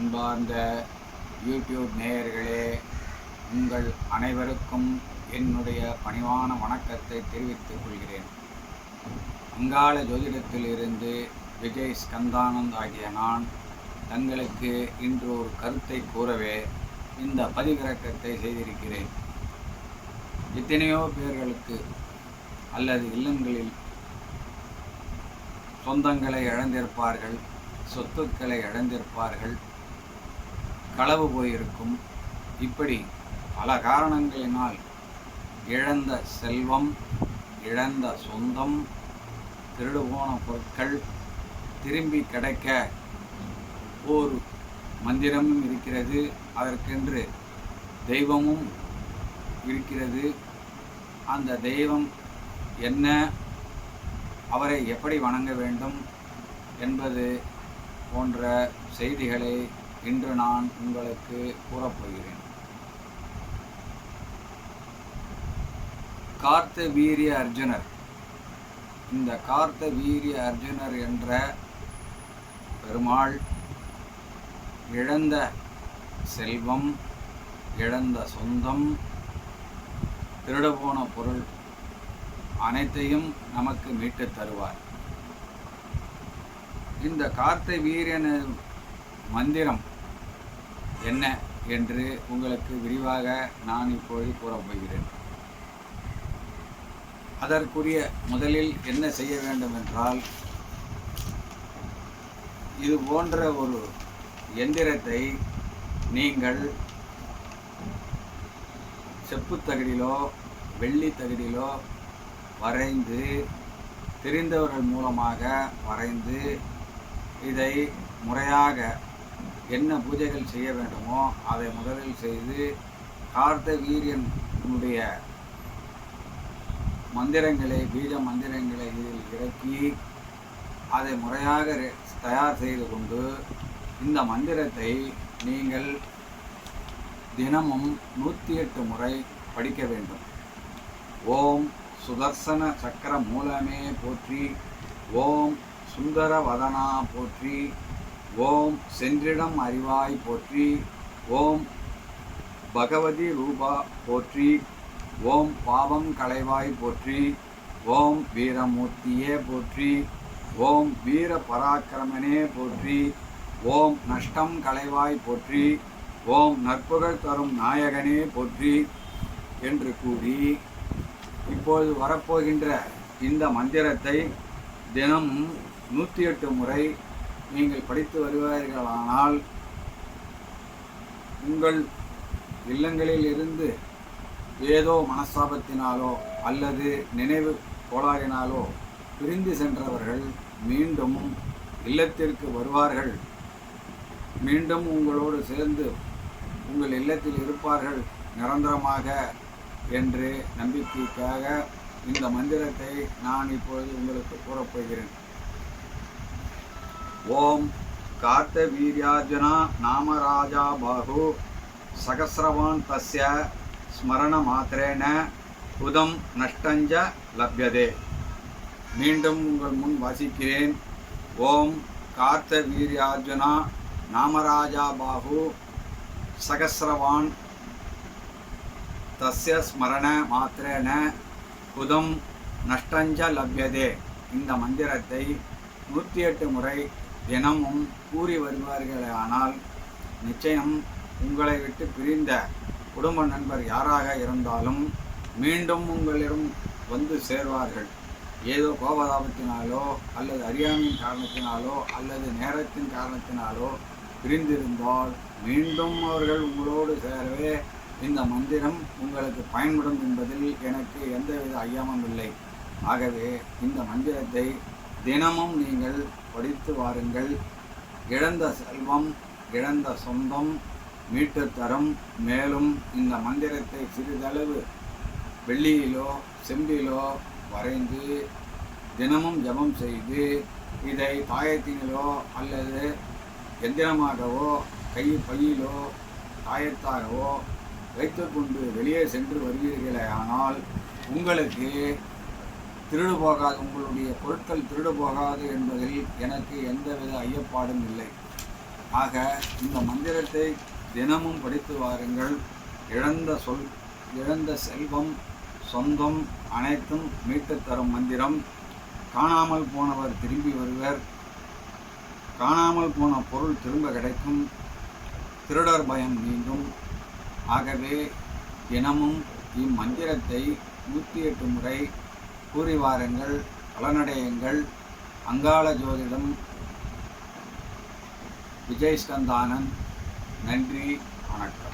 அன்பார்ந்த யூடியூப் நேயர்களே உங்கள் அனைவருக்கும் என்னுடைய பணிவான வணக்கத்தை தெரிவித்துக் கொள்கிறேன். அங்காள ஜோதிடத்திலிருந்து விஜய் ஸ்கந்தானந்த் ஆகிய நான் தங்களுக்கு இன்று ஒரு கருத்தை கூறவே இந்த பதிவிறக்கத்தை செய்திருக்கிறேன். எத்தனையோ பேர்களுக்கு அல்லது இல்லங்களில் சொந்தங்களை இழந்திருப்பார்கள் சொத்துக்களை இழந்திருப்பார்கள் களவு போயிருக்கும். இப்படி பல காரணங்களினால் இழந்த செல்வம் இழந்த சொந்தம் திருடு போன பொருட்கள் திரும்பி கிடைக்க ஒரு மந்திரமும் இருக்கிறது. அதற்கென்று தெய்வமும் இருக்கிறது. அந்த தெய்வம் என்ன அவரை எப்படி வணங்க வேண்டும் என்பது போன்ற செய்திகளை இன்று நான் உங்களுக்கு கூறப்போகிறேன். கார்த்த வீரிய அர்ஜுனர். இந்த கார்த்த வீரிய அர்ஜுனர் என்ற பெருமாள் இழந்த செல்வம் இழந்த சொந்தம் திருடபோன பொருள் அனைத்தையும் நமக்கு மீட்டு தருவார். இந்த கார்த்தை வீரியன் மந்திரம் என்ன என்று உங்களுக்கு விரிவாக நான் இப்பொழுது கூறப்போகிறேன் அதற்குரிய முதலில் என்ன செய்ய வேண்டும் என்றால் இது போன்ற ஒரு எந்திரத்தை நீங்கள் செப்பு தகடிலோ வெள்ளி தகடிலோ வரைந்து தெரிந்தவர்கள் மூலமாக வரைந்து இதை முறையாக என்ன பூஜைகள் செய்ய வேண்டுமோ அதை முதலில் செய்து கார்த்த வீரியனுடைய மந்திரங்களை பீஜ மந்திரங்களை இதில் இறக்கி அதை முறையாக தயார் செய்து கொண்டு இந்த மந்திரத்தை நீங்கள் தினமும் நூற்றி எட்டு முறை படிக்க வேண்டும். ஓம் சுதர்சன சக்கர மூலமே போற்றி ஓம் சுந்தர வதனா போற்றி ஓம் சென்றிடம் அறிவாய் போற்றி ஓம் பகவதி ரூபா போற்றி ஓம் பாவம் களைவாய் போற்றி ஓம் வீரமூர்த்தியே போற்றி ஓம் வீர பராக்கிரமனே போற்றி ஓம் நஷ்டம் களைவாய் போற்றி ஓம் நற்புகழ் தரும் நாயகனே போற்றி என்று கூறி இப்போது வரப்போகின்ற இந்த மந்திரத்தை தினம் நூற்றி எட்டு முறை நீங்கள் படித்து வருவார்களானால் உங்கள் இல்லங்களில் இருந்து ஏதோ மனஸ்தாபத்தினாலோ அல்லது நினைவு கோளாறினாலோ பிரிந்து சென்றவர்கள் மீண்டும் இல்லத்திற்கு வருவார்கள். மீண்டும் உங்களோடு சேர்ந்து உங்கள் இல்லத்தில் இருப்பார்கள் நிரந்தரமாக என்று நம்பிக்கைக்காக இந்த மந்திரத்தை நான் இப்பொழுது உங்களுக்கு கூறப்போகிறேன். ஓம் கார்த்த வீரியார்ஜுனா நாமராஜா பாகு சகசிரவான் தஸ்ய ஸ்மரண மாத்திரேன புதம் நஷ்டஞ்ச லப்யதே. மீண்டும் உங்கள் முன் வாசிக்கிறேன். ஓம் கார்த்த வீரியார்ஜுனா நாமராஜா பாகு சகசிரவான் தஸ்ய ஸ்மரண மாத்திரேன புதம் நஷ்டஞ்ச லப்யதே. இந்த மந்திரத்தை நூற்றி எட்டு முறை தினமும் கூறி வருவார்களானால் நிச்சயம் உங்களை விட்டு பிரிந்த குடும்ப நண்பர் யாராக இருந்தாலும் மீண்டும் உங்களிடம் வந்து சேர்வார்கள். ஏதோ கோபதாபத்தினாலோ அல்லது அறியாமையின் காரணத்தினாலோ அல்லது நேரத்தின் காரணத்தினாலோ பிரிந்திருந்தால் மீண்டும் அவர்கள் உங்களோடு சேரவே இந்த மந்திரம் உங்களுக்கு பயன்படும் என்பதில் எனக்கு எந்தவித ஐயமும் இல்லை. ஆகவே இந்த மந்திரத்தை தினமும் நீங்கள் படித்து வாருங்கள். இழந்த செல்வம் இழந்த சொந்தம் மீட்டு தரும் மேலும் இந்த மந்திரத்தை சிறிதளவு வெள்ளியிலோ செம்பிலோ வரைந்து தினமும் ஜெபம் செய்து இதை தாயத்தினிலோ அல்லது எந்திரமாகவோ கை பையிலோ தாயத்தாகவோ வைத்துக்கொண்டு வெளியே சென்று வருவீர்களே ஆனால் உங்களுக்கு திருடு போகாது உங்களுடைய பொருட்கள் திருடு போகாது என்பதில் எனக்கு எந்தவித ஐயப்பாடும் இல்லை. ஆக இந்த மந்திரத்தை தினமும் படித்து வாருங்கள். இழந்த சொல் இழந்த செல்வம் சொந்தம் அனைத்தும் மீட்டுத் தரும் மந்திரம். காணாமல் போனவர் திரும்பி வருவர். காணாமல் போன பொருள் திரும்ப கிடைக்கும். திருடர் பயம் நீங்கும். ஆகவே தினமும் இம்மந்திரத்தை நூற்றி எட்டு முறை கூறி வாருங்கள் பலனடையுங்கள். அங்காள ஜோதிடம் விஜய் ஸ்கந்தானந்த் நன்றி வணக்கம்.